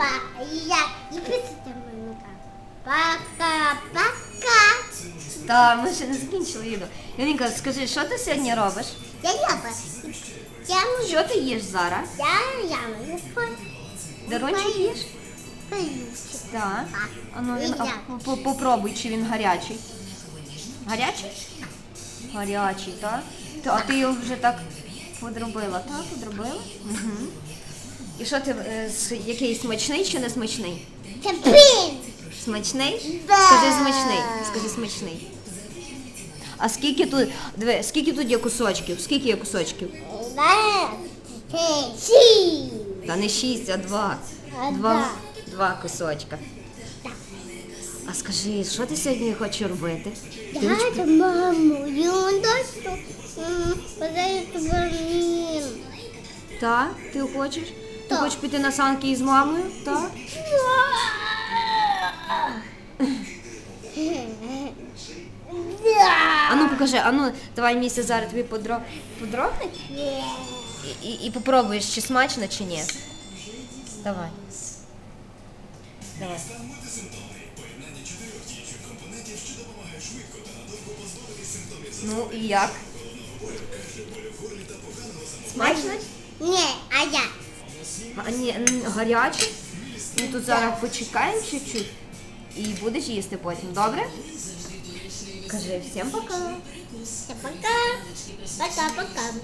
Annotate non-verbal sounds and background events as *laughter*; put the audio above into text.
Па, я і писати мене. Пока-пока. Та ми ще не закінчили відео. Янинка, скажи, що ти сьогодні робиш? Я яба. Я можу. Що ти їш зараз? Я я можу їш? поїсти. Так. А ну він, а, по- попробуй, чи він гарячий. Гарячий? Гарячий, так? Та, а ти його вже так подробила, так? Подробила? Угу. І що ти, е, с- який смачний чи не смачний? Це пін. Смачний? Да. Скажи смачний. Скажи смачний. А скільки тут, диви, скільки тут є кусочків? Скільки є кусочків? Це сі. Та не шість, а два. А, Два, два кусочка. А скажи, що ти сьогодні хочеш робити? Ти Я хоч- маму. Він дощу. Подаю тобі. Так, ти хочеш? Ти хочеш піти на санки із мамою? Так? *laughs* А ну покажи, а ну давай місце зараз тобі подро... подробнить і, і, і попробуєш, чи смачно, чи ні. Давай. Давай. Ну і як? Смачно? Ні, ні, гаряче. Ми тут зараз почекаємо чуть-чуть і будеш їсти потім, добре? Кажи всім пока. Пока. Пока-пока.